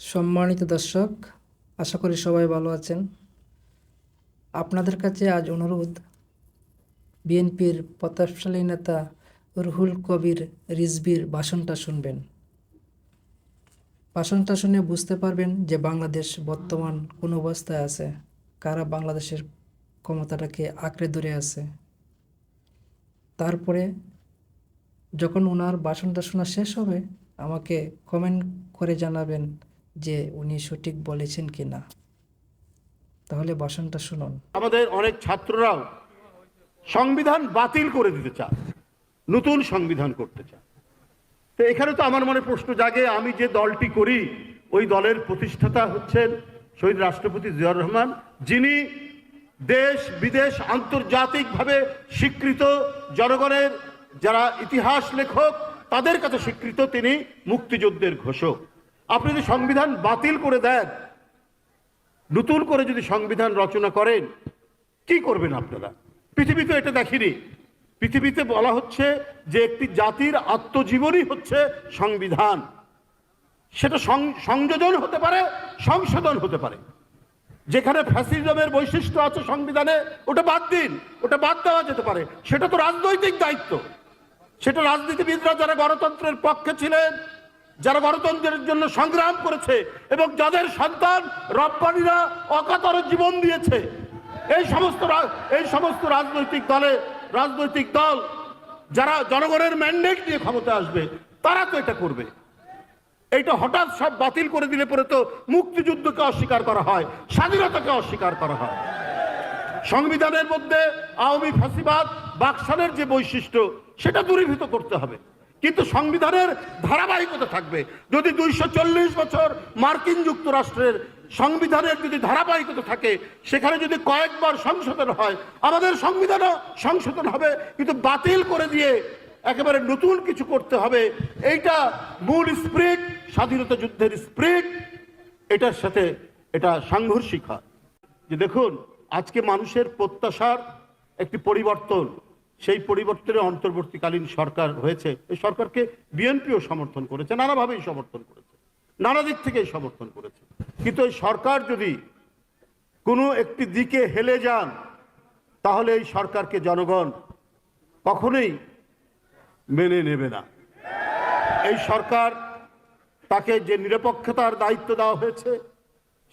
সম্মানিত দর্শক, আশা করি সবাই ভালো আছেন। আপনাদের কাছে আজ অনুরোধ, বিএনপির প্রতাপশালী নেতা রুহুল কবির রিজবির ভাষণটা শুনবেন। ভাষণটা শুনে বুঝতে পারবেন যে বাংলাদেশ বর্তমান কোন অবস্থায় আছে, কারা বাংলাদেশের ক্ষমতাটাকে আঁকড়ে ধরে আছে। তারপরে যখন ওনার ভাষণটা শোনা শেষ হবে, আমাকে কমেন্ট করে জানাবেন যে উনি সঠিক বলেছেন কি না তাহলে ভাষণটা শুনুন। আমাদের অনেক ছাত্ররাও সংবিধান বাতিল করে দিতে চায়, নতুন সংবিধান করতে চায়। তো এখানে তো আমার মনে প্রশ্ন জাগে, আমি যে দলটি করি, ওই দলের প্রতিষ্ঠাতা হচ্ছেন শহীদ রাষ্ট্রপতি জিয়াউর রহমান, যিনি দেশ, বিদেশ আন্তর্জাতিকভাবে স্বীকৃত জনগণের, যারা ইতিহাস লেখক, তাদের কাছে স্বীকৃত তিনি মুক্তিযুদ্ধের ঘোষক। আপনি যদি সংবিধান বাতিল করে দেন, নতুন করে যদি সংবিধান রচনা করেন, কি করবেন আপনারা? পৃথিবীতে এটা দেখিনি। পৃথিবীতে বলা হচ্ছে যে একটি জাতির আত্মজীবনী হচ্ছে সংবিধান। সেটা সংযোজন হতে পারে, সংশোধন হতে পারে। যেখানে ফ্যাসিজমের বৈশিষ্ট্য আছে সংবিধানে, ওটা বাদ দিন, ওটা বাদ দেওয়া যেতে পারে। সেটা তো রাজনৈতিক দায়িত্ব। সেটা রাজনীতিবিদরা যারা গণতন্ত্রের পক্ষে ছিলেন যারা গণতন্ত্রের জন্য সংগ্রাম করেছে এবং যাদের সন্তান রপ্তানিরা অকাতর জীবন দিয়েছে, এই সমস্ত এই সমস্ত রাজনৈতিক দলে, রাজনৈতিক দল যারা জনগণের ম্যান্ডেট নিয়ে ক্ষমতা আসবে, তারা তো এটা করবে। এইটা হঠাৎ সব বাতিল করে দিলে পরে তো মুক্তিযুদ্ধকে অস্বীকার করা হয়, স্বাধীনতাকে অস্বীকার করা হয়। সংবিধানের মধ্যে আওয়ামী ফাঁসিবাদ বাকশালের যে বৈশিষ্ট্য, সেটা দূরীভূত করতে হবে। কিন্তু সংবিধানের ধারাবাহিকতা থাকবে। যদি দুইশো চল্লিশ বছর মার্কিন যুক্তরাষ্ট্রের সংবিধানের যদি ধারাবাহিকতা থাকে, সেখানে যদি কয়েকবার সংশোধন হয়, আমাদের সংবিধানও সংশোধন হবে, কিন্তু বাতিল করে দিয়ে একেবারে নতুন কিছু করতে হবে, এইটা মূল স্প্রিট, স্বাধীনতা যুদ্ধের স্প্রিট, এটার সাথে এটা সাংঘর্ষিক হয়। যে দেখুন, আজকে মানুষের প্রত্যাশার একটি পরিবর্তন। সেই পরিবর্তনে অন্তর্বর্তীকালীন সরকার হয়েছে। এই সরকারকে বিএনপিও সমর্থন করেছে, নানাভাবেই সমর্থন করেছে, নানা দিক থেকেই সমর্থন করেছে। কিন্তু এই সরকার যদি কোনো একটি দিকে হেলে যান, তাহলে এই সরকারকে জনগণ কখনোই মেনে নেবে না। এই সরকার তাকে যে নিরপেক্ষতার দায়িত্ব দেওয়া হয়েছে,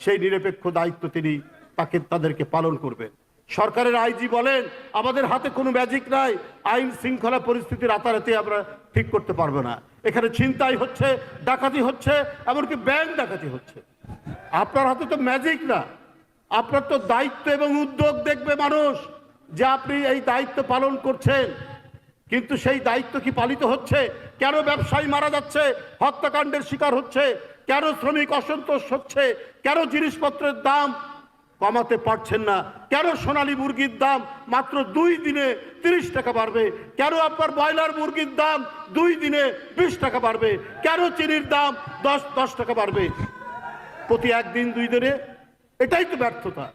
সেই নিরপেক্ষ দায়িত্ব তিনি তাকে, তাদেরকে পালন করবেন। সরকারের আইজি বলেন, আমাদের হাতে কোনো ম্যাজিক নাই, আইন শৃঙ্খলা পরিস্থিতি রাতারাতি আমরা ঠিক করতে পারব না। এখানে ছিনতাই হচ্ছে, ডাকাতি হচ্ছে, এমনকি ব্যাংক ডাকাতি হচ্ছে। আপনার হাতে তো ম্যাজিক না। আপনার তো দায়িত্ব এবং উদ্যোগ দেখবে মানুষ যে আপনি এই দায়িত্ব পালন করছেন। কিন্তু সেই দায়িত্ব কি পালিত হচ্ছে? কেন ব্যবসায়ী মারা যাচ্ছে? হত্যাকাণ্ডের শিকার হচ্ছে? কেন শ্রমিক অসন্তোষ হচ্ছে? কেন জিনিসপত্রের দাম কমাতে পারছেন না। কেন সোনালি মুরগির দাম মাত্র দুই দিনে তিরিশ টাকা বাড়বে? কেন আপনার ব্রয়লার মুরগির দাম দুই দিনে বিশ টাকা বাড়বে? কেন চিনির দাম দশ দশ টাকা বাড়বে? প্রতি একদিন দুই দিনে? এটাই তো ব্যর্থতা।